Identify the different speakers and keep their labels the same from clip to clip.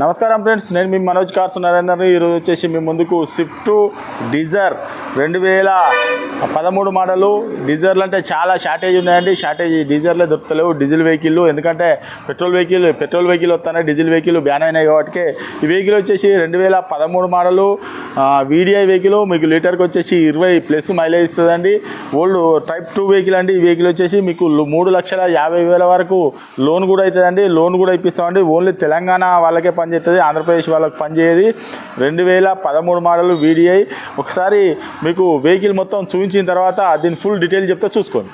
Speaker 1: నమస్కారం ఫ్రెండ్స్ నేను మీ మనోజ్ కార్స్ నరేందర్ ఈరోజు వచ్చేసి మీ ముందుకు స్విఫ్ట్ డిజర్ రెండు వేల పదమూడు మోడలు. డీజర్లు అంటే చాలా షార్టేజ్ ఉన్నాయండి. షార్టేజ్ డీజర్లే దొరుకుతలేవు. డీజిల్ వెహికల్ ఎందుకంటే పెట్రోల్ వెహికల్ పెట్రోల్ వెహికల్ వస్తానే డీజిల్ వెహికల్ బ్యాన్ అయినాయి కాబట్టి. ఈ వెహికల్ వచ్చేసి రెండు వేల పదమూడు మోడలు. వీడిఐ వెహికల్ మీకు లీటర్కి వచ్చేసి ఇరవై ప్లస్ మైలేజ్ ఇస్తుందండి. ఓల్డ్ టైప్ టూ వెహికల్ అండి. ఈ వెహికల్ వచ్చేసి మీకు మూడు లక్షల యాభై వేల వరకు లోన్ కూడా అవుతుందండి లోన్ కూడా ఇప్పిస్తామండి. ఓన్లీ తెలంగాణ వాళ్ళకే పనిచేస్తుంది ఆంధ్రప్రదేశ్ వాళ్ళకి పనిచేయదు రెండు వేల పదమూడు మోడల్ వీడిఐ ఒకసారి మీకు వెహికల్ మొత్తం చూపించిన తర్వాత దీని ఫుల్ డీటెయిల్ చెప్తే చూసుకోండి.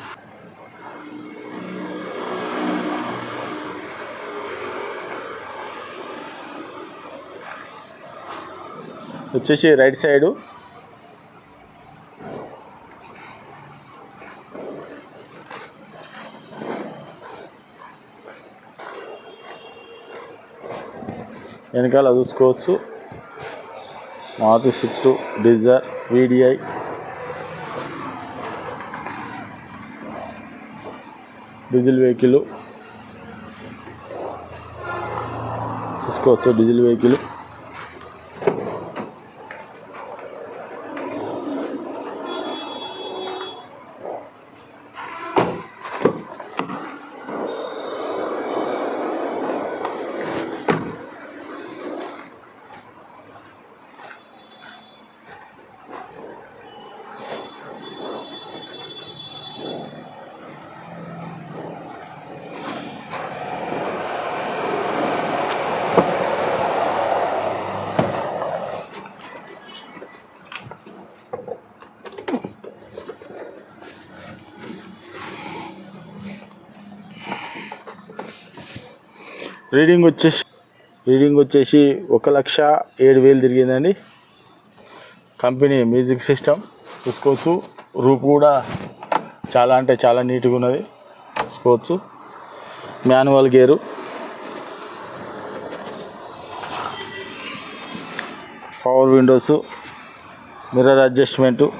Speaker 1: వచ్చేసి రైట్ సైడు. వెనకాల చూసుకోవచ్చు. Maruti Swift Dzire VDI. Diesel vehicle. చూసుకోవచ్చు డీజిల్ వెహికల్. రీడింగ్ వచ్చేసి రీడింగ్ వచ్చేసి ఒక లక్ష ఏడు వేలు తిరిగిందండి. కంపెనీ మ్యూజిక్ సిస్టమ్ చూసుకోవచ్చు. రూప్ కూడా చాలా అంటే చాలా నీట్గా ఉన్నది. చూసుకోవచ్చు. Manual gear. Power windows mirror adjustment.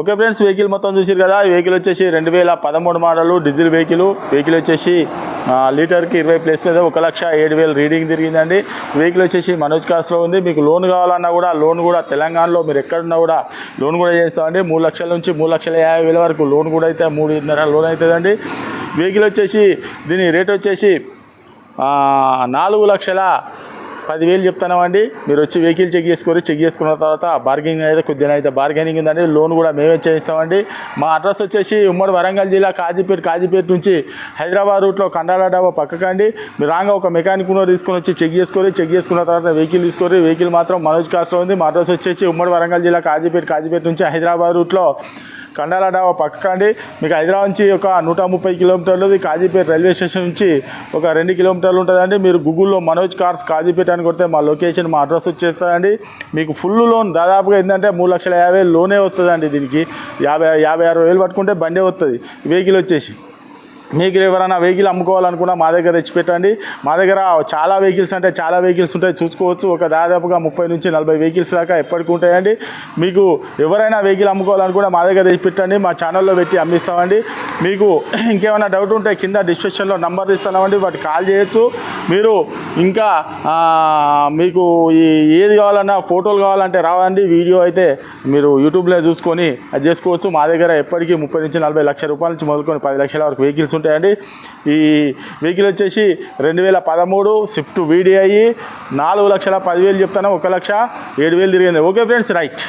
Speaker 1: Okay friends vehicle మొత్తం చూసారు కదా ఈ వెహికల్ వచ్చేసి రెండు వేల పదమూడు మోడలు డీజిల్ వెహికల్. వెహికల్ వచ్చేసి లీటర్కి ఇరవై ప్లేస్ మీద ఒక లక్ష ఏడు వేలు రీడింగ్ తిరిగిందండి. వెహికల్ వచ్చేసి మనోజ్ కాస్ట్లో ఉంది. మీకు లోన్ కావాలన్నా కూడా లోన్ కూడా తెలంగాణలో మీరు ఎక్కడున్నా కూడా లోన్ కూడా చేస్తామండి. మూడు లక్షల నుంచి మూడు లక్షల యాభై వేల వరకు లోన్ కూడా అయితే మూడున్నర లోన్ అవుతుందండి. వెహికల్ వచ్చేసి దీని రేట్ వచ్చేసి నాలుగు లక్షల పదివేలు చెప్తున్నామండి. మీరు వచ్చి వెహికల్ చెక్ చేసుకొని చెక్ చేసుకున్న తర్వాత బార్గెనింగ్ అయితే కొద్దిగా అయితే బార్గెనింగ్ ఉందండి. లోన్ కూడా మేమే చేయిస్తామండి. మా అడ్రస్ వచ్చేసి ఉమ్మడి వరంగల్ జిల్లా కాజీపేట కాజీపేట నుంచి హైదరాబాద్ రూట్లో కండాల డాబా పక్కకండి. మీరు రాగా ఒక మెకానిక్ కూడా తీసుకొని వచ్చి చెక్ చేసుకొని చెక్ చేసుకున్న తర్వాత వెహికల్ తీసుకొని వెహికల్ మాత్రం మనోజ్ కాస్ట్లో ఉంది. మా అడ్రస్ వచ్చేసి ఉమ్మడి వరంగల్ జిల్లా కాజీపేట కాజీపేట నుంచి హైదరాబాద్ రూట్లో కండాల డాబా పక్కకండి మీకు హైదరాబాద్ నుంచి ఒక నూట ముప్పై కిలోమీటర్లు కాజీపేట రైల్వే స్టేషన్ నుంచి ఒక రెండు కిలోమీటర్లు ఉంటుందండి. మీరు గూగుల్లో మనోజ్ కార్స్ కాజీపేట అని కొడితే మా లొకేషన్ మా అడ్రస్ వచ్చేస్తుందండి. మీకు ఫుల్ లోన్ దాదాపుగా ఏంటంటే మూడు లక్షల యాభై లోనే వస్తుందండి దీనికి. యాభై యాభై ఆరు వేలు పట్టుకుంటే బండే వస్తుంది. వెహికల్ వచ్చేసి. మీకు ఎవరైనా వెహికల్ అమ్ముకోవాలనుకున్నా మా దగ్గర తెచ్చి పెట్టండి మా దగ్గర చాలా వెహికల్స్ అంటే చాలా వెహికల్స్ ఉంటాయి. చూసుకోవచ్చు. ఒక దాదాపుగా ముప్పై నుంచి నలభై వెహికల్స్ దాకా ఎప్పటికి ఉంటాయండి. మీకు ఎవరైనా వెహికల్ అమ్ముకోవాలనుకున్నా మా దగ్గర తెచ్చి పెట్టండి మా ఛానల్లో పెట్టి అమ్మిస్తామండి. మీకు ఇంకేమైనా డౌట్ ఉంటే కింద డిస్క్రిప్షన్లో నంబర్ ఇస్తున్నామండి వాటి కాల్ చేయొచ్చు. మీరు ఇంకా మీకు ఈ ఏది కావాలన్నా ఫోటోలు కావాలంటే రావండి. వీడియో అయితే మీరు యూట్యూబ్లో చూసుకొని అది చేసుకోవచ్చు. మా దగ్గర ఎప్పటికీ ముప్పై నుంచి నలభై లక్షల రూపాయల నుంచి మొదలుకొని పది లక్షల వరకు వెహికల్స్ ఉంటాయండి ఈ వెహికల్ వచ్చేసి రెండు వేల పదమూడు స్విఫ్ట్ వీడిఐ నాలుగు లక్షల పదివేలు చెప్తాను ఒక లక్ష ఏడు వేలు తిరిగింది. Okay friends right.